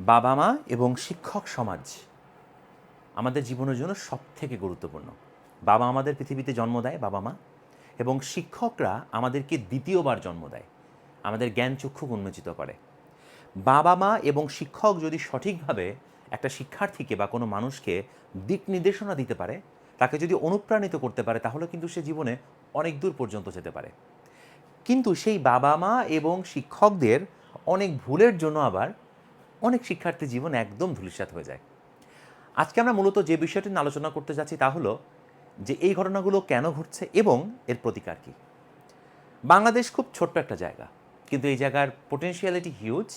বাবা মা এবং শিক্ষক সমাজ আমাদের জীবনের জন্য সব থেকে গুরুত্বপূর্ণ। বাবা আমাদের পৃথিবীতে জন্ম দেয়, বাবা মা, এবং শিক্ষকরা আমাদেরকে দ্বিতীয়বার জন্ম দেয়। আমাদের জ্ঞান চক্ষু উন্মোচিত করে। বাবা মা এবং শিক্ষক যদি সঠিকভাবে একটা শিক্ষার্থীকে বা কোনো মানুষকে দিক নির্দেশনা দিতে পারে, তাকে যদি অনুপ্রাণিত করতে পারে, তাহলে কিন্তু সে জীবনে অনেক দূর পর্যন্ত যেতে পারে। কিন্তু সেই বাবা মা এবং শিক্ষকদের অনেক ভুলের জন্য আবার অনেক শিক্ষার্থী জীবন একদম ধূলিসাৎ হয়ে যায়। আজকে আমরা মূলত যে বিষয়টি নিয়ে আলোচনা করতে যাচ্ছি তা হলো যে এই ঘটনাগুলো কেন ঘটছে এবং এর প্রতিকার কী। বাংলাদেশ খুব ছোট্ট একটা জায়গা, কিন্তু এই জায়গার পোটেনশিয়ালিটি হিউজ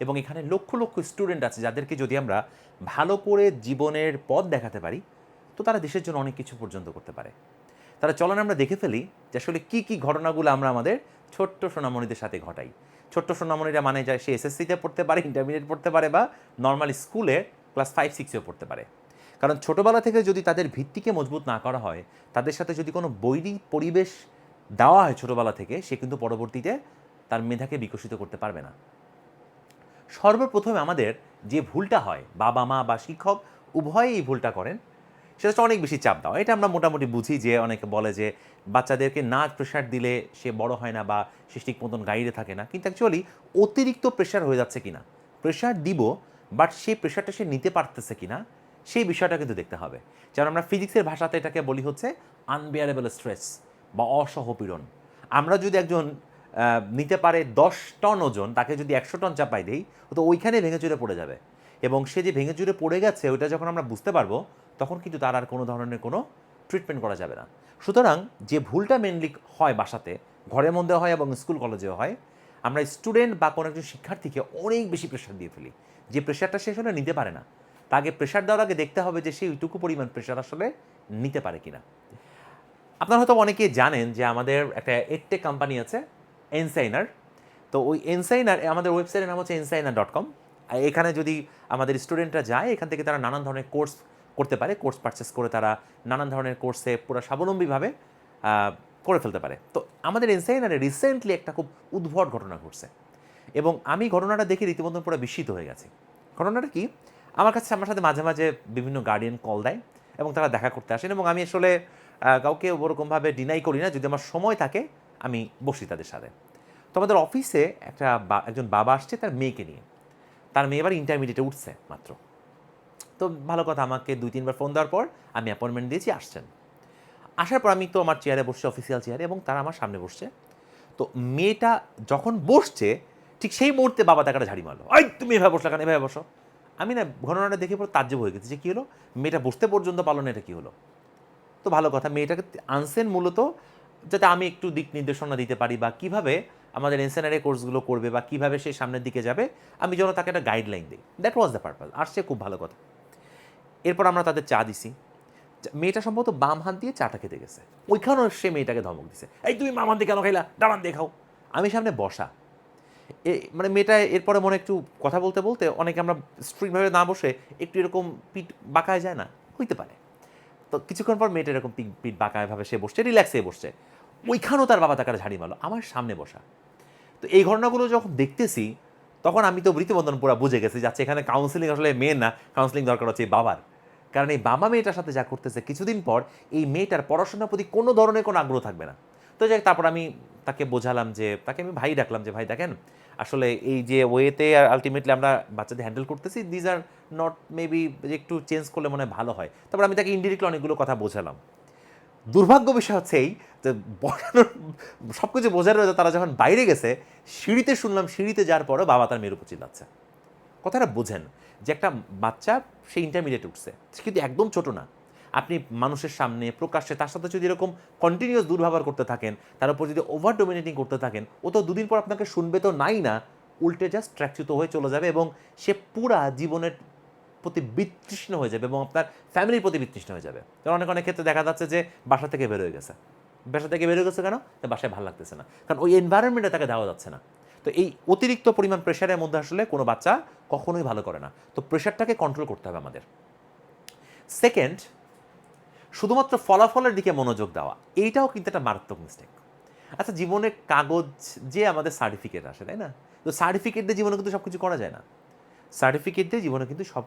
এবং এখানে লক্ষ লক্ষ স্টুডেন্ট আছে যাদেরকে যদি আমরা ভালো করে জীবনের পথ দেখাতে পারি, তো তারা দেশের জন্য অনেক কিছু পর্যন্ত করতে পারে। তারা চলন আমরা দেখে ফেলি যে আসলে কী কী ঘটনাগুলো আমরা আমাদের ছোট্ট সোনামণিদের সাথে ঘটাই। ছোট্ট সোনামণিরা মানে যায় সে এসএসসিতে পড়তে পারে ইন্টারমিডিয়েট পড়তে পারে বা নর্মাল স্কুলে ক্লাস ফাইভ সিক্সেও পড়তে পারে। কারণ ছোটোবেলা থেকে যদি তাদের ভিত্তিকে মজবুত না করা হয়, তাদের সাথে যদি কোনো বৈরী পরিবেশ দেওয়া হয় ছোটোবেলা থেকে, সে কিন্তু পরবর্তীতে তার মেধাকে বিকশিত করতে পারবে না। সর্বপ্রথমে আমাদের যে ভুলটা হয় বাবা মা বা শিক্ষক উভয়ই এই ভুলটা করেন। সেটা অনেক বেশি চাপ দাও। এটা আমরা মোটামুটি বুঝি যে অনেকে বলে যে বাচ্চাদেরকে না প্রেশার দিলে সে বড় হয় না বা সে ঠিক মতন গাইডে থাকে না। কিন্তু অ্যাকচুয়ালি অতিরিক্ত প্রেশার হয়ে যাচ্ছে কিনা? প্রেশার দিব বাট সেই প্রেশারটা সে নিতে পারতেছে কিনা? সেই বিষয়টা কিন্তু দেখতে হবে। যেমন আমরা ফিজিক্সের ভাষাতে এটাকে বলি হচ্ছে আনবিয়ারেবল স্ট্রেস বা অসহপীড়ন। আমরা যদি একজন নিতে পারে দশ টন ওজন, তাকে যদি একশো টন চাপাই দিই, তো ওইখানে ভেঙে চুরে পড়ে যাবে। এবং সে যে ভেঙে চুরে পড়ে গেছে, ওইটা যখন আমরা বুঝতে পারব তখন কিন্তু তার আর কোনো ধরনের কোনো ট্রিটমেন্ট করা যাবে না। সুতরাং যে ভুলটা মেনলি হয় বাসাতে ঘরের মধ্যে হয় এবং স্কুল কলেজেও হয়, আমরা স্টুডেন্ট বা কোনো একজন শিক্ষার্থীকে অনেক বেশি প্রেশার দিয়ে ফেলি। যে প্রেশারটা সে আসলে নিতে পারে না। তাকে প্রেশার দেওয়ার আগে দেখতে হবে যে সে ওইটুকু পরিমাণ প্রেশার আসলে নিতে পারে কিনা। আপনারা হয়তো অনেকেই জানেন যে আমাদের একটা এডটেক কোম্পানি আছে এনসাইনার তো ওই এনসাইনার আমাদের ওয়েবসাইটের নাম হচ্ছে এনসাইনার ডট কম এখানে যদি আমাদের স্টুডেন্টরা যায়, এখান থেকে তারা নানান ধরনের কোর্স করতে পারে কোর্স পারচেস করে তারা নানান ধরনের কোর্সে পুরো স্বাবলম্বীভাবে করে ফেলতে পারে। তো আমাদের এনসাইনারে রিসেন্টলি একটা খুব উদ্ভট ঘটনা ঘটছে। এবং আমি ঘটনাটা দেখে রীতিমতো পুরো বিস্মিত হয়ে গেছি। ঘটনাটা কি? আমার কাছে, আমার সাথে মাঝে মাঝে বিভিন্ন গার্ডিয়ান কল দেয় এবং তারা দেখা করতে আসেন এবং আমি আসলে কাউকে ওরকমভাবে ডিনাই করি না। যদি আমার সময় থাকে, আমি বসি তাদের সাথে। তো আমাদের অফিসে একটা একজন বাবা আসছে তার মেয়েকে নিয়ে। তার মেয়ে এবার ইন্টারমিডিয়েটে উঠছে মাত্র। তো ভালো কথা, আমাকে দুই, তিনবার ফোন দেওয়ার পর আমি অ্যাপয়েন্টমেন্ট দিয়েছি, আসছেন। আসার পর আমি তো আমার চেয়ারে বসছে অফিসিয়াল চেয়ারে এবং তারা আমার সামনে বসছে। তো মেয়েটা যখন বসছে, ঠিক সেই মুহূর্তে বাবা তাকে ঝাড়ি মারলো। ওই তুমি এভাবে বসলা কেন? এভাবে বসো। আমি না, ঘটনাটা দেখে পর তাজ্জব হয়ে গেছি যে কী হলো? মেয়েটা বসতে পর্যন্ত পারল না, এটা কী হলো? তো ভালো কথা, মেয়েটাকে আনসেন মূলত যাতে আমি একটু দিক নির্দেশনা দিতে পারি বা কীভাবে আমাদের এনসেনারি কোর্সগুলো করবে বা কীভাবে সে সামনের দিকে যাবে, আমি যেন তাকে একটা গাইডলাইন দিই। দ্যাট ওয়াজ দ্য পারপাস আর সে খুব ভালো কথা। এরপর আমরা তাদের চা দিছি। মেয়েটা সম্ভবত বাম হাত দিয়ে চাটা খেতে গেছে। ওইখানেও সে মেয়েটাকে ধমক দিছে। এই তুমি বাম হাত দিয়ে কেন খাইলা? ডান হাত দিয়ে খাও। আমি সামনে বসা। এ মানে মেয়েটা এরপরে মনে একটু কথা বলতে বলতে অনেকে আমরা স্ট্রিটভাবে না বসে একটু এরকম পিঠ বাঁকায় যায় না? হইতে পারে। তো কিছুক্ষণ পর মেয়েটা এরকম পিঠ পিঠ বাঁকায়ভাবে সে বসছে রিল্যাক্সে বসছে। ওইখানেও তার বাবা তাকে ঝাড়ি মারলো। আমার সামনে বসা। তো এই ঘটনাগুলো যখন দেখতেছি তখন আমি তো রীতিবন্ধন পুরো বুঝে গেছি যাচ্ছে এখানে কাউন্সিলিং আসলে মেয়ে না কাউন্সিলিং দরকার হচ্ছে বাবার। কারণ এই বাবা মেয়েটার সাথে যা করতেছে, কিছুদিন পর এই মেয়েটার পড়াশোনার প্রতি কোনো ধরনের কোনো আগ্রহ থাকবে না। তো যাই তারপর আমি তাকে বোঝালাম যে, তাকে আমি ভাই ডাকলাম যে, ভাই, দেখেন, আসলে এই যে ওয়েতে আর আলটিমেটলি আমরা বাচ্চাদের হ্যান্ডেল করতেছি দিজ আর নট মেবি একটু চেঞ্জ করলে মনে হয় ভালো হয়। তারপর আমি তাকে ইনডিরেক্টলি অনেকগুলো কথা বোঝালাম। দুর্ভাগ্য বিষয় হচ্ছে এই যে বসানোর সব কিছু বোঝার রয়েছে তারা যখন বাইরে গেছে, সিঁড়িতে শুনলাম, সিঁড়িতে যাওয়ার পরও বাবা তার মেয়ের উপর চিল্লাচ্ছে। কথাটা বোঝেন যে একটা বাচ্চা, সে ইন্টারমিডিয়েট উঠছে কিন্তু একদম ছোট না। আপনি মানুষের সামনে, প্রকাশ্যে, তার সাথে যদি এরকম কন্টিনিউয়াস দুর্ব্যবহার করতে থাকেন, তার উপর যদি ওভার ডোমিনেটিং করতে থাকেন, ও তো দুদিন পর আপনাকে শুনবে তো নাই না, উল্টে জাস্ট ট্র্যাকচ্যুত হয়ে চলে যাবে এবং সে পুরা জীবনের প্রতি বিতৃষ্ণ হয়ে যাবে এবং আপনার ফ্যামিলির প্রতি বিতৃষ্ণ হয়ে যাবে। কারণ অনেক অনেক ক্ষেত্রে দেখা যাচ্ছে যে বাসা থেকে বের হয়ে গেছে। বাসা থেকে বের হয়ে গেছে কেন? বাসায় ভালো লাগতেছে না। কারণ ওই এনভায়রনমেন্টে তাকে দেওয়া যাচ্ছে না। তো এই অতিরিক্ত পরিমাণ প্রেশারের মধ্যে আসলে কোনো বাচ্চা কখনোই ভালো করে না। তো প্রেশারটাকে কন্ট্রোল করতে হবে আমাদের। সেকেন্ড শুধুমাত্র ফলাফলের দিকে মনোযোগ দেওয়া। এইটাও কিন্তু একটা মারাত্মক মিস্টেক আচ্ছা জীবনে কাগজ যে আমাদের সার্টিফিকেট আসে, তাই না? তো সার্টিফিকেট দিয়ে জীবনে কিন্তু সব কিছু করা যায় না। সার্টিফিকেট দিয়ে জীবনে কিন্তু সব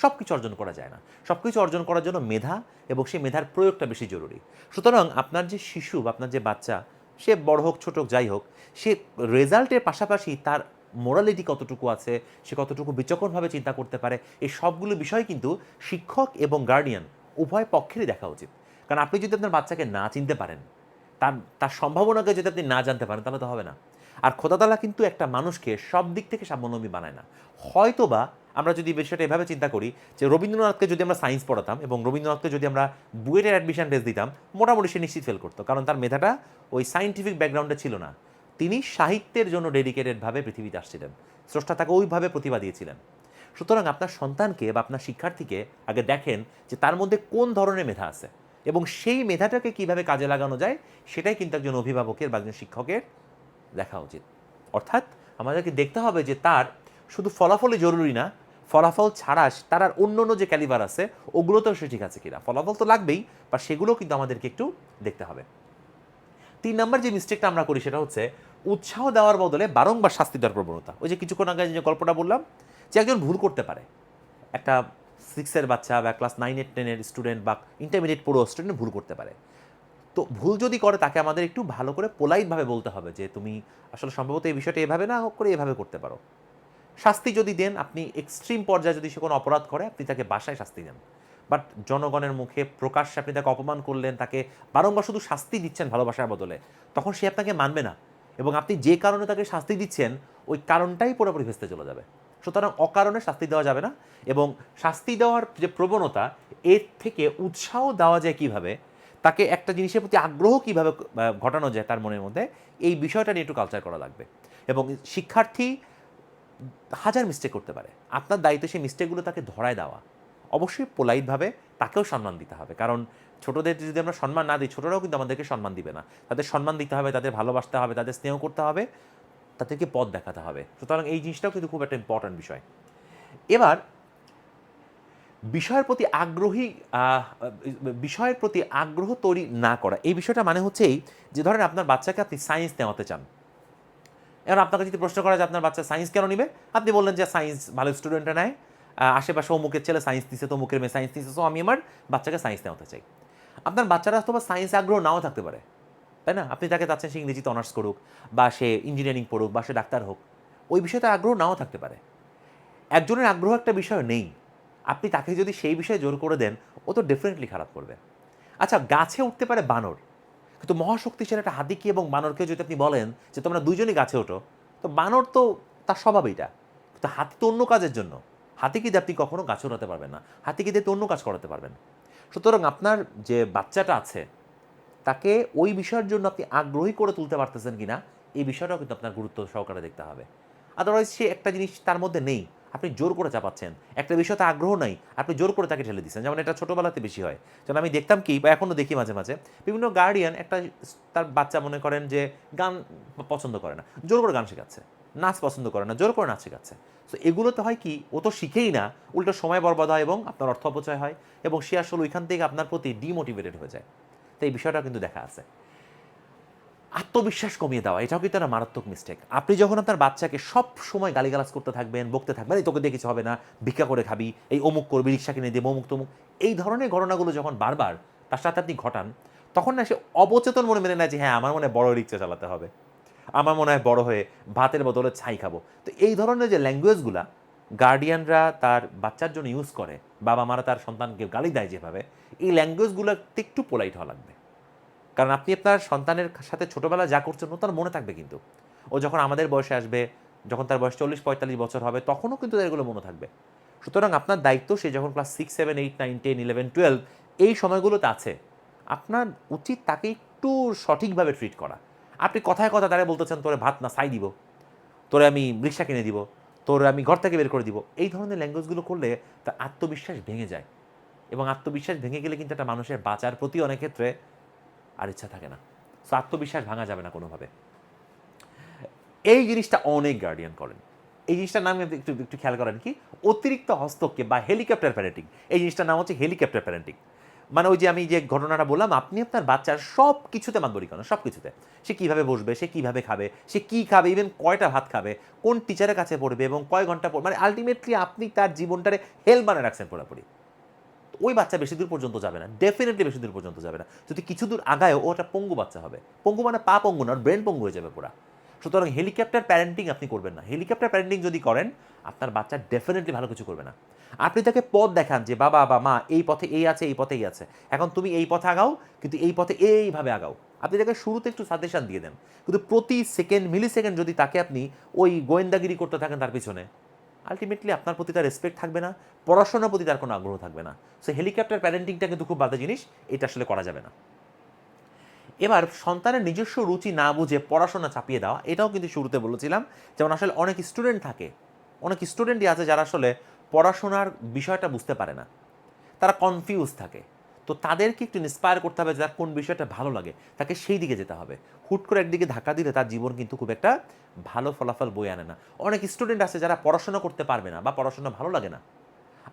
সব কিছু অর্জন করা যায় না। সব কিছু অর্জন করার জন্য মেধা এবং সেই মেধার প্রয়োগটা বেশি জরুরি। সুতরাং আপনার যে শিশু বা আপনার যে বাচ্চা, সে বড় হোক, ছোট হোক, যাই হোক, সে রেজাল্টের পাশাপাশি তার মোরালিটি কতটুকু আছে, সে কতটুকু বিচক্ষণভাবে চিন্তা করতে পারে, এই সবগুলো বিষয় কিন্তু শিক্ষক এবং গার্ডিয়ান উভয় পক্ষেরই দেখা উচিত। কারণ আপনি যদি আপনার বাচ্চাকে না চিনতে পারেন তার তার সম্ভাবনাকে যদি আপনি না জানতে পারেন, তাহলে তো হবে না। আর খোদাতালা কিন্তু একটা মানুষকে সব দিক থেকে স্বাবলম্বী বানায় না। হয়তোবা আমরা যদি বিষয়টা এভাবে চিন্তা করি যে রবীন্দ্রনাথকে যদি আমরা সায়েন্স পড়াতাম এবং রবীন্দ্রনাথকে যদি আমরা বুয়েটের অ্যাডমিশন টেস্ট দিতাম, মোটামুটি সে নিশ্চিত ফেল করতো। কারণ তার মেধাটা ওই সাইন্টিফিক ব্যাকগ্রাউন্ডে ছিল না। তিনি সাহিত্যের জন্য ডেডিকেটেডভাবে পৃথিবীতে আসছিলেন। স্রষ্টা তাকে ওইভাবে প্রতিভা দিয়েছিলেন। সুতরাং আপনার সন্তানকে বা আপনার শিক্ষার্থীকে আগে দেখেন যে তার মধ্যে কোন ধরনের মেধা আছে। এবং সেই মেধাটাকে কীভাবে কাজে লাগানো যায়, সেটাই কিন্তু একজন অভিভাবকের বা একজন শিক্ষকের দেখা উচিত। অর্থাৎ আমাদেরকে দেখতে হবে যে তার শুধু ফলাফলই জরুরি না, ফলাফল ছাড়া তার আর অন্য অন্য যে ক্যালিবার আছে, ওগুলোতেও সে ঠিক আছে কিনা। ফলাফল তো লাগবেই, বা সেগুলো কিন্তু আমাদেরকে একটু দেখতে হবে। তিন নম্বর যে মিস্টেকটা আমরা করি সেটা হচ্ছে উৎসাহ দেওয়ার বদলে বারংবার শাস্তি দেওয়ার প্রবণতা। ওই যে কিছুক্ষণ আগে যে গল্পটা বললাম, যে একজন ভুল করতে পারে। একটা সিক্সের বাচ্চা বা ক্লাস নাইন এইট টেনের স্টুডেন্ট বা ইন্টারমিডিয়েট পড়ো স্টুডেন্ট ভুল করতে পারে। তো ভুল যদি করে, তাকে আমাদের একটু ভালো করে পোলাইটভাবে বলতে হবে যে, তুমি আসলে সম্ভবত এই বিষয়টা এভাবে না হোক করে এভাবে করতে পারো। শাস্তি যদি দেন, আপনি এক্সট্রিম পর্যায়ে যদি সে কোনো অপরাধ করে, আপনি তাকে বাসায় শাস্তি দেন। বাট জনগণের মুখে প্রকাশ্যে আপনি তাকে অপমান করলেন, তাকে বারংবার শুধু শাস্তি দিচ্ছেন ভালোবাসার বদলে, তখন সে আপনাকে মানবে না। এবং আপনি যে কারণে তাকে শাস্তি দিচ্ছেন, ওই কারণটাই পুরোপুরি ভেস্তে চলে যাবে। সুতরাং অকারণে শাস্তি দেওয়া যাবে না এবং শাস্তি দেওয়ার যে প্রবণতা, এর থেকে উৎসাহ দেওয়া যায় কীভাবে, তাকে একটা জিনিসের প্রতি আগ্রহ কীভাবে ঘটানো যায় তার মনের মধ্যে, এই বিষয়টা নিয়ে একটু কালচার করা লাগবে। এবং শিক্ষার্থী হাজার মিস্টেক করতে পারে। আপনার দায়িত্ব সেই মিস্টেকগুলো তাকে ধরায় দেওয়া। অবশ্যই পোলাইটভাবে তাকেও সম্মান দিতে হবে। কারণ ছোটদের যদি আমরা সম্মান না দিই, ছোটরাও কিন্তু আমাদেরকে সম্মান দিবে না। তাদের সম্মান দিতে হবে, তাদের ভালোবাসতে হবে, তাদের স্নেহ করতে হবে। তাদেরকে পথ দেখাতে হবে। সুতরাং এই জিনিসটাও কিন্তু খুব একটা ইম্পর্ট্যান্ট বিষয়। এবার, বিষয়ের প্রতি আগ্রহী বিষয়ের প্রতি আগ্রহ তৈরি না করা, এই বিষয়টা মানে হচ্ছে এই যে ধরেন আপনার বাচ্চাকে আপনি সায়েন্স নেওয়াতে চান। এবার আপনাকে যদি প্রশ্ন করা যে আপনার বাচ্চা সায়েন্স কেন নেবে? আপনি বললেন যে সায়েন্স ভালো স্টুডেন্টরা নেয় আশেপাশে অমুকের ছেলে সায়েন্স নিছে তো অমুকের মেয়ে সায়েন্স নিছে সো আমি আমার বাচ্চাকে সায়েন্স নেওয়াতে চাই। আপনার বাচ্চারা অথবা সায়েন্স আগ্রহ নাও থাকতে পারে। তাই না? আপনি তাকে চাচ্ছেন সে ইংরেজিতে অনার্স করুক বা সে ইঞ্জিনিয়ারিং পড়ুক বা সে ডাক্তার হোক, ওই বিষয়ে তার আগ্রহ নাও থাকতে পারে। একজনের আগ্রহ একটা বিষয় নেই। আপনি তাকে যদি সেই বিষয়ে জোর করে দেন, ও তো ডেফিনেটলি খারাপ করবে। আচ্ছা গাছে উঠতে পারে বানর। কিন্তু মহাশক্তিশালী একটা হাতিকে এবং বানরকে যদি আপনি বলেন যে তোমরা দুজনই গাছে ওঠো, তো বানর তো তার স্বভাব এইটা। তো হাতি তো অন্য কাজের জন্য। হাতিকে দিয়ে আপনি কখনো গাছে ওঠাতে পারবেন না। হাতিকে দিয়ে তো অন্য কাজ করাতে পারবেন। সুতরাং আপনার যে বাচ্চাটা আছে তাকে ওই বিষয়ের জন্য আপনি আগ্রহী করে তুলতে পারতেছেন কিনা, এই বিষয়টাও কিন্তু আপনার গুরুত্ব সহকারে দেখতে হবে। আদারওয়াইজ সে একটা জিনিস তার মধ্যে নেই। আপনি জোর করে চাপাচ্ছেন। একটা বিষয়তে আগ্রহ নাই। আপনি জোর করে তাকে ঠেলে দিচ্ছেন। যেমন এটা ছোটোবেলাতে বেশি হয়। যেমন আমি দেখতাম কি, বা এখনও দেখি মাঝে মাঝে, বিভিন্ন গার্ডিয়ান একটা তার বাচ্চা মনে করেন যে গান পছন্দ করে না, জোর করে গান শেখাচ্ছে। নাচ পছন্দ করে না, জোর করে নাচ শেখাচ্ছে। তো এগুলোতে হয় কি, ও তো শিখেই না, উল্টো সময় বরবাদ হয় এবং আপনার অর্থ অপচয় হয় এবং সে আসলে ওইখান থেকে আপনার প্রতি ডিমোটিভেটেড হয়ে যায়। তো এই বিষয়টা কিন্তু দেখা আছে। আত্মবিশ্বাস কমিয়ে দেওয়া, এটাও কিন্তু একটা মারাত্মক মিস্টেক আপনি যখন আপনার বাচ্চাকে সব সময় গালিগালাজ করতে থাকবেন, বকতে থাকবেন এই তোকে দিয়ে কিছু হবে না, ভিক্ষা করে খাবি, এই অমুক করবি, রিক্সা কিনে দিয়ে অমুক তমুক, এই ধরনের ঘটনাগুলো যখন বারবার তার সাথে আপনি ঘটান, তখন না সে অবচেতন মনে মেনে নেয় যে হ্যাঁ আমার মনে হয় বড় রিক্সা চালাতে হবে। আমার মনে হয় বড় হয়ে ভাতের বদলে ছাই খাব। তো এই ধরনের যে ল্যাঙ্গুয়েজগুলা গার্ডিয়ানরা তার বাচ্চার জন্য ইউজ করে, বাবা মারা তার সন্তানকে গালি দেয় যেভাবে, এই ল্যাঙ্গুয়েজগুলোতে একটু পোলাইট হওয়া লাগবে। কারণ আপনি আপনার সন্তানের সাথে ছোটোবেলা যা করছেন তার মনে থাকবে কিন্তু। ও যখন আমাদের বয়সে আসবে, যখন তার বয়স চল্লিশ, পঁয়তাল্লিশ বছর হবে, তখনও কিন্তু এগুলো মনে থাকবে। সুতরাং আপনার দায়িত্ব সে যখন class six seven eight nine ten eleven twelve এই সময়গুলোতে আছে। আপনার উচিত তাকে একটু সঠিকভাবে ট্রিট করা। আপনি কথায় কথা তারা বলতেছেন, তোরে ভাত না সাই দিব। তোরে আমি রিক্সা কিনে দিব। তোর আমি ঘর থেকে বের করে দিব। এই ধরনের ল্যাঙ্গুয়েজগুলো করলে তার আত্মবিশ্বাস ভেঙে যায়। এবং আত্মবিশ্বাস ভেঙে গেলে কিন্তু একটা মানুষের বাঁচার প্রতি অনেক ক্ষেত্রে আর ইচ্ছা থাকে না। সো আত্মবিশ্বাস ভাঙা যাবে না কোনোভাবে। এই জিনিসটা অনেক গার্ডিয়ান করেন। এই জিনিসটার নাম একটু একটু খেয়াল করেন কি? অতিরিক্ত হস্তক্ষেপ বা হেলিকপ্টার প্যারেন্টিং এই জিনিসটার নাম হচ্ছে হেলিকপ্টার প্যারেন্টিং মানে ওই যে আমি যে ঘটনাটা বললাম, আপনি আপনার বাচ্চার সব কিছুতে মাতবরি করেন সব কিছুতে সে কীভাবে বসবে? সে কীভাবে খাবে? সে কী খাবে? ইভেন কয়টা ভাত খাবে? কোন টিচারের কাছে পড়বে? এবং কয় ঘণ্টা পড়বে? মানে আলটিমেটলি আপনি তার জীবনটারে হেল বানিয়ে রাখছেন পুরোপুরি। ওই বাচ্চা বেশি দূর পর্যন্ত যাবে না। ডেফিনেটলি বেশি দূর পর্যন্ত যাবে না। যদি কিছু দূর আগায় ও একটা পঙ্গু বাচ্চা হবে। পঙ্গু মানে পা পঙ্গু না ব্রেন পঙ্গু হয়ে যাবে পুরা। সুতরাং হেলিকপ্টার প্যারেন্টিং আপনি করবেন না। হেলিকপ্টার প্যারেন্টিং যদি করেন, আপনার বাচ্চা ডেফিনেটলি ভালো কিছু করবে না। আপনি তাকে পথ দেখান যে, বাবা, বা মা, এই পথে এই আছে, এই পথেই আছে। এখন তুমি এই পথে আগাও, কিন্তু এই পথে এইভাবে আগাও। আপনি তাকে শুরুতে একটু সাজেশন দিয়ে দেন। কিন্তু প্রতি সেকেন্ড মিলি সেকেন্ড যদি তাকে আপনি ওই গোয়েন্দাগিরি করতে থাকেন তার পিছনে আলটিমেটলি আপনার প্রতি তার রেসপেক্ট থাকবে না, পড়াশোনার প্রতি তার কোনো আগ্রহ থাকবে না। সো হেলিকপ্টার প্যারেন্টিংটা কিন্তু খুব বাজে জিনিস, এটা আসলে করা যাবে না। এবার সন্তানের নিজস্ব রুচি না বুঝে পড়াশোনা চাপিয়ে দেওয়া, এটাও কিন্তু শুরুতে বলেছিলাম। যেমন আসলে অনেক স্টুডেন্ট থাকে, অনেক স্টুডেন্টই আছে যারা আসলে পড়াশোনার বিষয়টা বুঝতে পারে না। তারা কনফিউজ থাকে। তো তাদেরকে একটু ইন্সপায়ার করতে হবে যার কোন বিষয়টা ভালো লাগে, তাকে সেই দিকে যেতে হবে। হুট করে একদিকে ধাক্কা দিলে তার জীবন কিন্তু খুব একটা ভালো ফলাফল বই আনে না। অনেক স্টুডেন্ট আছে যারা পড়াশোনা করতে পারবে না বা পড়াশোনা ভালো লাগে না।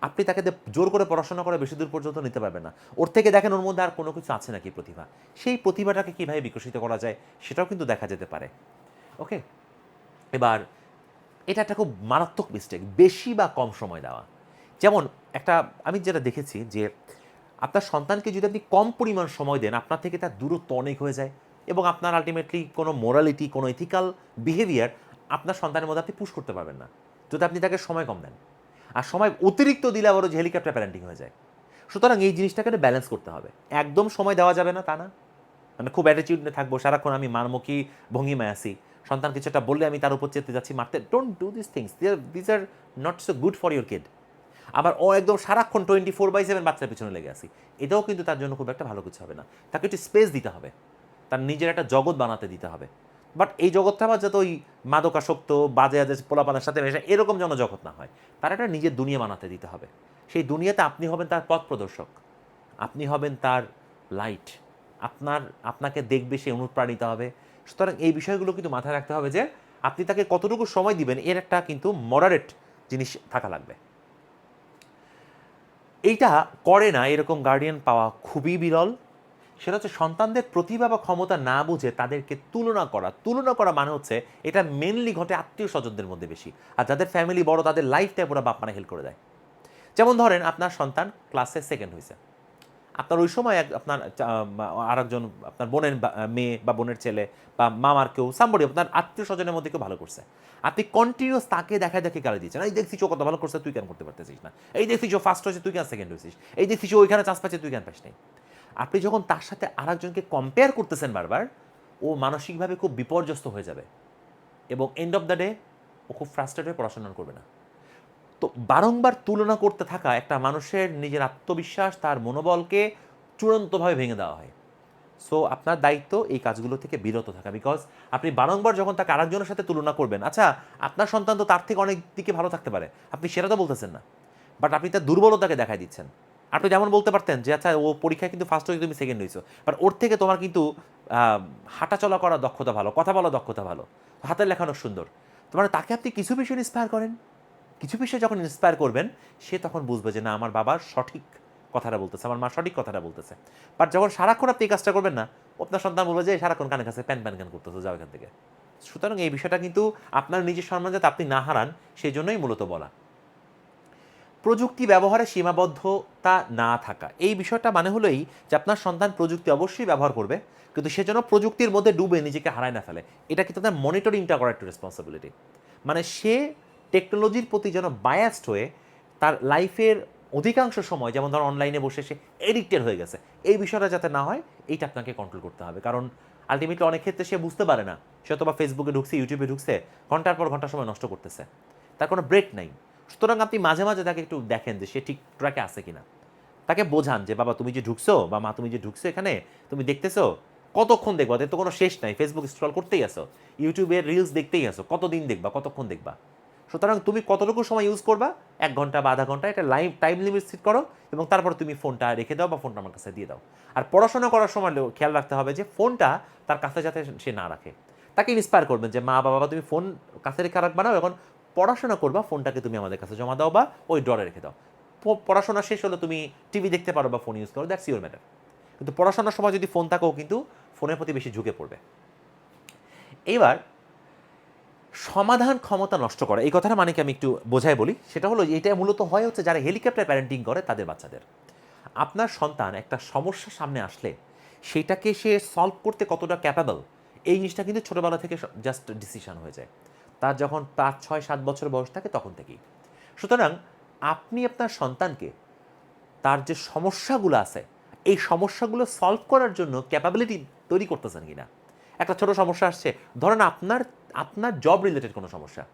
আপনি তাকে জোর করে পড়াশোনা করে বেশি দূর পর্যন্ত নিতে পারবেন না। ওর থেকে দেখেন ওর মধ্যে আর কোনো কিছু আছে নাকি প্রতিভা? সেই প্রতিভাটাকে কীভাবে বিকশিত করা যায় সেটাও কিন্তু দেখা যেতে পারে। ওকে এবার, এটা একটা খুব মারাত্মক মিস্টেক বেশি বা কম সময় দেওয়া। যেমন একটা, আমি যেটা দেখেছি যে আপনার সন্তানকে যদি আপনি কম পরিমাণ সময় দেন, আপনার থেকে তার দূরত্ব অনেক হয়ে যায় এবং আপনার আলটিমেটলি কোনো মোরালিটি কোনো ইথিক্যাল বিহেভিয়ার আপনার সন্তানের মধ্যে আপনি পুশ করতে পারবেন না। যদি আপনি তাকে সময় কম দেন। আর সময় অতিরিক্ত দিলে আবারও যে হেলিকপ্টার প্যারেন্টিং হয়ে যায়। সুতরাং এই জিনিসটাকে একটা ব্যালেন্স করতে হবে। একদম সময় দেওয়া যাবে না, তা না। মানে খুব অ্যাটিচিউড নিয়ে থাকব, সারাক্ষণ আমি মানমুখী ভঙ্গিমায় আসি সন্তান কিছু একটা বললে আমি তার উপর চেতে যাচ্ছি, মারতে। Don't do this things this are not so good for your kid আবার ও একদম সারাক্ষণ টোয়েন্টি ফোর বাই সেভেন বাচ্চার পিছনে লেগে আসি এটাও কিন্তু তার জন্য খুব একটা ভালো কিছু হবে না। তাকে একটু স্পেস দিতে হবে। তার নিজের একটা জগৎ বানাতে দিতে হবে। বাট এই জগৎটা আবার যাতে ওই মাদকাসক্ত, বাজে আজে পোলাপানের সাথে মেশে, এরকম যেন জগৎ না হয়। তার একটা নিজের দুনিয়া বানাতে দিতে হবে। সেই দুনিয়াতে আপনি হবেন তার পথ প্রদর্শক। আপনি হবেন তার লাইট আপনার, আপনাকে দেখবে, সে অনুপ্রাণিত হবে। সুতরাং এই বিষয়গুলো কিন্তু মাথায় রাখতে হবে যে, আপনি তাকে কতটুকু সময় দিবেন, এর একটা কিন্তু মডারেট জিনিস থাকা লাগবে। এইটা করে না, এরকম গার্ডিয়ান পাওয়া খুবই বিরল। সেটা হচ্ছে সন্তানদের প্রতিভা বা ক্ষমতা না বুঝে তাদেরকে তুলনা করা। তুলনা করা মানে হচ্ছে এটা মেনলি ঘটে আত্মীয় স্বজনদের মধ্যে বেশি। আর যাদের ফ্যামিলি বড়, তাদের লাইফটাই পুরো বাপ মানে হেল্প করে দেয়। যেমন ধরেন আপনার সন্তান ক্লাসে সেকেন্ড হয়েছে। আপনার ওই সময় এক আপনার আর একজন আপনার বোনের মেয়ে বা বোনের ছেলে বা মামার কেউ সাম্বরি আপনার আত্মীয় স্বজনের মধ্যে কেউ ভালো করছে। আপনি কন্টিনিউস তাকে দেখা দেখে গালি দিচ্ছেন। এই দেখছিস ও কত ভালো করছে, তুই কেন করতে পারতেছিস না? এই দেখছিস ও ফার্স্ট হয়েছে, তুই কেন সেকেন্ড হয়েছিস? এই দেখছিস ওইখানে চান্স পাচ্ছে তুই কেন পাস নাই আপনি যখন তার সাথে আরেকজনকে কম্পেয়ার করতেছেন বারবার, ও মানসিকভাবে খুব বিপর্যস্ত হয়ে যাবে এবং এন্ড অফ দ্য ডে ও খুব ফ্রাস্ট্রেট হয়ে পড়াশোনা করবে না। তো বারংবার তুলনা করতে থাকা একটা মানুষের নিজের আত্মবিশ্বাস, তার মনোবলকে চূড়ান্তভাবে ভেঙে দেওয়া হয়। সো আপনার দায়িত্ব এই কাজগুলো থেকে বিরত থাকা বিকজ আপনি বারংবার যখন তাকে আরেকজনের সাথে তুলনা করবেন আচ্ছা আপনার সন্তান তো তার থেকে অনেক দিকে ভালো থাকতে পারে, আপনি সেটা তো বলতেছেন না। বাট আপনি তার দুর্বলতাকে দেখাই দিচ্ছেন। আপনি যেমন বলতে পারতেন যে আচ্ছা ও পরীক্ষায় কিন্তু ফার্স্ট হয়ে তুমি সেকেন্ড হয়েছো। বাট ওর থেকে তোমার কিন্তু হাঁটা চলা করার দক্ষতা ভালো, কথা বলার দক্ষতা ভালো। হাতের লেখানো সুন্দর। তোমার তাকে আপনি কিছু বিষয় ইন্সপায়ার করেন? কিছু বিষয় যখন ইন্সপায়ার করবেন, সে তখন বুঝবে যে, না, আমার বাবা সঠিক কথাটা বলতেছে, আমার মা সঠিক কথাটা বলতেছে। বাট যখন সারাক্ষণ আপনি এই কাজটা করবেন না, আপনার সন্তান বলবে যে সারাক্ষণ কানে কাছে প্যান প্যান প্যান করতেছে, যাও এখান থেকে। সুতরাং এই বিষয়টা কিন্তু আপনার নিজের সম্মান যাতে আপনি না হারান, সেই জন্যই মূলত বলা। প্রযুক্তি ব্যবহারে সীমাবদ্ধতা না থাকা। এই বিষয়টা মানে হলোই যে আপনার সন্তান প্রযুক্তি অবশ্যই ব্যবহার করবে, কিন্তু সে যেন প্রযুক্তির মধ্যে ডুবে, নিজেকে হারায় না ফেলে। এটা কিন্তু তাদের মনিটরিংটা করার একটা রেসপন্সিবিলিটি মানে সে টেকনোলজির প্রতি যেন বায়াসড হয়ে তার লাইফের অধিকাংশ সময়, যেমন ধর অনলাইনে বসে সে এডিক্টেড হয়ে গেছে, এই বিষয়টা যাতে না হয়, এইটা আপনাকে কন্ট্রোল করতে হবে। কারণ আলটিমেটলি অনেক ক্ষেত্রে সে বুঝতে পারে না। সে অথবা ফেসবুকে ঢুকছে ইউটিউবে ঢুকছে, ঘণ্টার পর ঘণ্টা সময় নষ্ট করতেছে। তার কোনো ব্রেক নাই। সুতরাং আপনি মাঝে মাঝে তাকে একটু দেখেন যে সে ঠিক ট্র্যাকে আছে কিনা। তাকে বোঝান যে, বাবা, তুমি যে ঢুকছো বা মা, তুমি যে ঢুকছো এখানে, তুমি দেখতেছো, কতক্ষণ দেখবা? তো কোনো শেষ নাই। ফেসবুক স্ক্রল করতেই আসো ইউটিউবের রিলস দেখতেই আসো কতদিন দেখবা, কতক্ষণ দেখবা? সুতরাং তুমি কতটুকু সময় ইউজ করবা? এক ঘণ্টা বা আধা ঘণ্টা, এটা লাইভ টাইম লিমিট সেট করো এবং তারপর তুমি ফোনটা রেখে দাও বা ফোনটা আমার কাছে দিয়ে দাও। আর পড়াশোনা করার সময় খেয়াল রাখতে হবে যে ফোনটা তার কাছে যাতে সে না রাখে। তাকে ইন্সপায়ার করবেন যে, মা, বাবা তুমি ফোন কাছে রেখে রাখবা না এখন পড়াশোনা করবা, ফোনটাকে তুমি আমাদের কাছে জমা দাও বা ওই ডরে রেখে দাও। পড়াশোনা শেষ হলে তুমি টিভি দেখতে পারো বা ফোন ইউজ করো দ্যাটস ইউর ম্যাটার কিন্তু পড়াশোনার সময় যদি ফোন থাকো, কিন্তু ফোনের প্রতি বেশি ঝুঁকে পড়বে। এবার, সমাধান ক্ষমতা নষ্ট করা, এই কথাটা মানে কি আমি একটু বোঝাই বলি। সেটা হলো, এটা মূলত হয় হচ্ছে যারা হেলিকপ্টার প্যারেন্টিং করে, তাদের বাচ্চাদের। আপনার সন্তান একটা সমস্যা সামনে আসলে, সেটাকে সে সলভ করতে কতটা ক্যাপাবল এই জিনিসটা কিন্তু ছোটোবেলা থেকে জাস্ট ডিসিশন হয়ে যায়। তার যখন পাঁচ ছয়, সাত বছর বয়স থাকে তখন থেকেই। সুতরাং আপনি আপনার সন্তানকে তার যে সমস্যাগুলো আছে, এই সমস্যাগুলো সলভ করার জন্য ক্যাপাবিলিটি তৈরি করতেছেন কিনা? একটা ছোট সমস্যা আসছে। ধরেন আপনার আপনার জব রিলেটেড কোনো সমস্যা।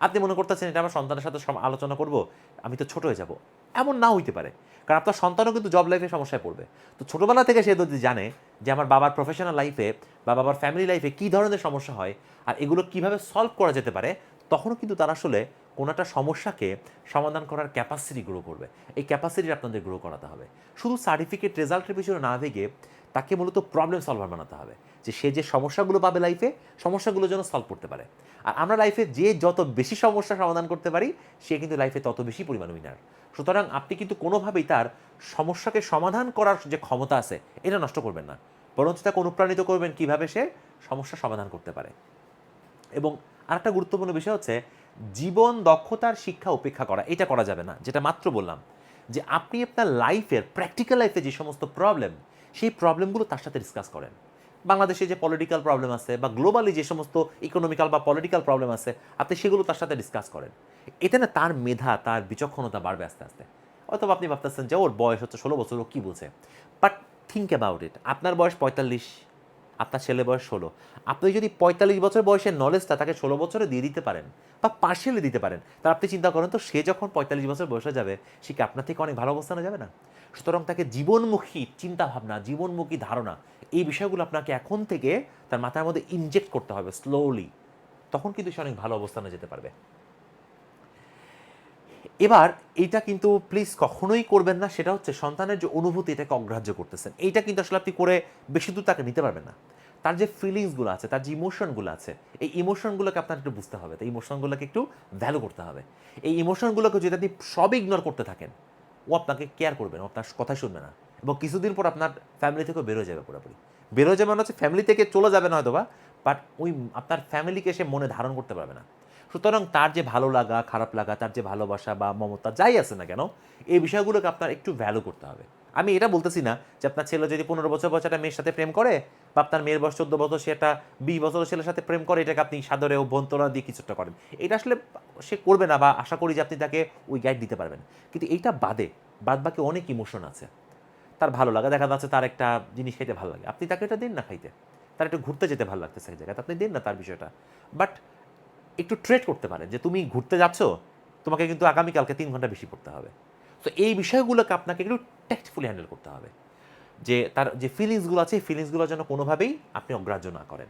আপনি মনে করতেছেন এটা আমার সন্তানের সাথে আলোচনা করব, আমি তো ছোট হয়ে যাব। এমন না হইতে পারে। কারণ আপনার সন্তানও কিন্তু জব লাইফে সমস্যায় পড়বে। তো ছোটোবেলা থেকে সে যদি জানে যে আমার বাবার প্রফেশনাল লাইফে বা বাবার ফ্যামিলি লাইফে কী ধরনের সমস্যা হয় আর এগুলো কীভাবে সলভ করা যেতে পারে, তখনও কিন্তু তারা আসলে কোনো একটা সমস্যাকে সমাধান করার ক্যাপাসিটি গ্রো করবে। এই ক্যাপাসিটি আপনাদের গ্রো করাতে হবে। শুধু সার্টিফিকেট রেজাল্টের পিছনে না ভেগে তাকে মূলত প্রবলেম সলভার বানাতে হবে। যে সে যে সমস্যাগুলো পাবে লাইফে সমস্যাগুলো যেন সলভ করতে পারে। আর আমরা লাইফে যে যত বেশি সমস্যা সমাধান করতে পারি, সে কিন্তু লাইফে তত বেশি পরিমাণ উইনার সুতরাং আপনি কিন্তু কোনোভাবেই তার সমস্যাকে সমাধান করার যে ক্ষমতা আছে, এটা নষ্ট করবেন না। বরঞ্চ তাকে অনুপ্রাণিত করবেন কীভাবে সে সমস্যা সমাধান করতে পারে। এবং আরেকটা গুরুত্বপূর্ণ বিষয় হচ্ছে, জীবন দক্ষতার শিক্ষা উপেক্ষা করা, এটা করা যাবে না। যেটা মাত্র বললাম, যে আপনি আপনার লাইফের প্র্যাকটিক্যাল লাইফে যে সমস্ত প্রবলেম সেই প্রবলেমগুলো তার সাথে ডিসকাস করেন। বাংলাদেশে যে পলিটিক্যাল প্রবলেম আছে বা গ্লোবালি যে সমস্ত ইকোনমিক্যাল বা পলিটিক্যাল প্রবলেম আছে, আপনি সেগুলো তার সাথে ডিসকাস করেন। এতে না তার মেধা, তার বিচক্ষণতা বাড়বে আস্তে আস্তে। অথবা আপনি ভাবতেছেন যে, ওর বয়স হচ্ছে ষোলো বছর, ও কী বোঝে বাট থিঙ্ক অ্যাবাউট ইট আপনার বয়স পঁয়তাল্লিশ, আপনার ছেলে বয়স ষোলো। আপনি যদি পঁয়তাল্লিশ বছর বয়সের নলেজটা তাকে ষোলো বছরে দিয়ে দিতে পারেন বা পার্সিয়ালি দিতে পারেন তার আপনি চিন্তা করেন তো সে যখন পঁয়তাল্লিশ বছর বয়সে যাবে, সে কি আপনার থেকে অনেক ভালো অবস্থানে যাবে না? সুতরাং তাকে জীবনমুখী চিন্তাভাবনা, জীবনমুখী ধারণা এই বিষয়গুলো আপনাকে এখন থেকে তার মাথার মধ্যে ইনজেক্ট করতে হবে স্লোলি তখন কিন্তু সে অনেক ভালো অবস্থানে যেতে পারবে। এবার এইটা কিন্তু প্লিজ কখনোই করবেন না, সেটা হচ্ছে সন্তানের যে অনুভূতি, এটাকে অগ্রাহ্য করতেছেন। এইটা কিন্তু আসলে আপনি করে বেশি দূর তাকে নিতে পারবেন না। তার যে ফিলিংসগুলো আছে, তার যে ইমোশনগুলো আছে, এই ইমোশনগুলোকে আপনার একটু বুঝতে হবে। তাই ইমোশনগুলোকে একটু ভ্যালু করতে হবে। এই ইমোশনগুলোকে যদি আপনি সব ইগনোর করতে থাকেন ও আপনাকে কেয়ার করবে না আপনার কথা শুনবে না। এবং কিছুদিন পর আপনার ফ্যামিলি থেকেও বেরোয় যাবে পুরোপুরি। বেরোয় যাবে মানে হচ্ছে ফ্যামিলি থেকে চলে যাবে না হয়তো বা বাট ওই আপনার ফ্যামিলিকে সে মনে ধারণ করতে পারবে না। সুতরাং তার যে ভালো লাগা, খারাপ লাগা, তার যে ভালোবাসা বা মমতা, যাই আছে না কেন, এই বিষয়গুলোকে আপনার একটু ভ্যালু করতে হবে। আমি এটা বলতেছি না যে আপনার ছেলে যদি পনেরো বছর বয়স একটা মেয়ের সাথে প্রেম করে, বা আপনার মেয়ের বয়স চোদ্দ বছর, সে একটা বিশ বছর ছেলের সাথে প্রেম করে, এটাকে আপনি সাদরে অভ্যন্তরা দিয়ে কিছুটা করেন। এটা আসলে সে করবে না বা আশা করি যে আপনি তাকে ওই গাইড দিতে পারবেন। কিন্তু এইটা বাদে বাদ বাকি অনেক ইমোশন আছে। তার ভালো লাগা, দেখা যাচ্ছে তার একটা জিনিস খাইতে ভালো লাগে। আপনি তাকে এটা দিন না খাইতে। তার একটু ঘুরতে যেতে ভালো লাগতেছে সেই জায়গায়। আপনি দিন না তার বিষয়টা। বাট একটু ট্রেড করতে পারেন যে, তুমি ঘুরতে যাচ্ছ, তোমাকে কিন্তু আগামীকালকে তিন ঘণ্টা বেশি পড়তে হবে। তো এই বিষয়গুলোকে আপনাকে একটু ট্যাক্টফুলি হ্যান্ডেল করতে হবে। যে তার যে ফিলিংসগুলো আছে, এই ফিলিংসগুলো যেন কোনোভাবেই আপনি অগ্রাহ্য না করেন।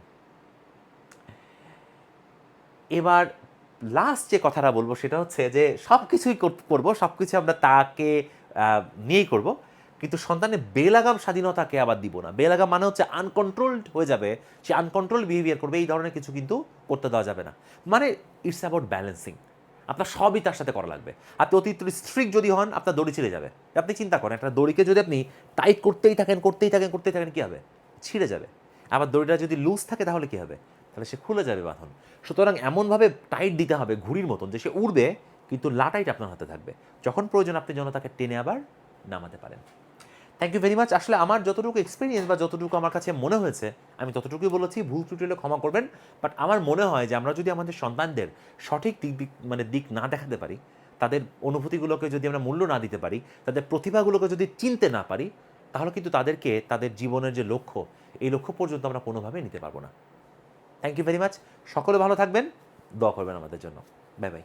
এবার লাস্ট যে কথাটা বলব সেটা হচ্ছে যে সব কিছুই করব সব কিছু আমরা তাকে নিয়েই করব। কিন্তু সন্তানের বেলাগাম স্বাধীনতাকে আবার দিব না। বেলাগাম মানে হচ্ছে আনকন্ট্রোলড হয়ে যাবে। সে আনকন্ট্রোল বিহেভিয়ার করবে, এই ধরনের কিছু কিন্তু করতে দেওয়া যাবে না। মানে ইটস অ্যাবাউট ব্যালেন্সিং আপনার সবই তার সাথে করা লাগবে। আপনি অতিরিক্ত স্ট্রিক্ট যদি হন, আপনার দড়ি ছিঁড়ে যাবে। আপনি চিন্তা করেন, একটা দড়িকে যদি আপনি টাইট করতেই থাকেন করতেই থাকেন করতেই থাকেন, কী হবে? ছিঁড়ে যাবে। আবার দড়িটা যদি লুজ থাকে, তাহলে কী হবে? তাহলে সে খুলে যাবে বাঁধন। সুতরাং এমনভাবে টাইট দিতে হবে ঘুড়ির মতন যে সে উড়বে, কিন্তু লাটাইট আপনার হাতে থাকবে। যখন প্রয়োজন, আপনি যেন তাকে টেনে আবার নামাতে পারেন। থ্যাংক ইউ ভেরি মাচ আসলে আমার যতটুকু এক্সপিরিয়েন্স বা যতটুকু আমার কাছে মনে হয়েছে, আমি ততটুকুই বলেছি, ভুল ত্রুটি হলে ক্ষমা করবেন। বাট আমার মনে হয় যে আমরা যদি আমাদের সন্তানদের সঠিক দিক দিক মানে দিক না দেখাতে পারি, তাদের অনুভূতিগুলোকে যদি আমরা মূল্য না দিতে পারি, তাদের প্রতিভাগুলোকে যদি চিনতে না পারি, তাহলে কিন্তু তাদেরকে তাদের জীবনের যে লক্ষ্য, এই লক্ষ্য পর্যন্ত আমরা কোনোভাবে নিতে পারব না। থ্যাংক ইউ ভেরি মাচ সকলে ভালো থাকবেন। দোয়া করবেন আমাদের জন্য। Bye bye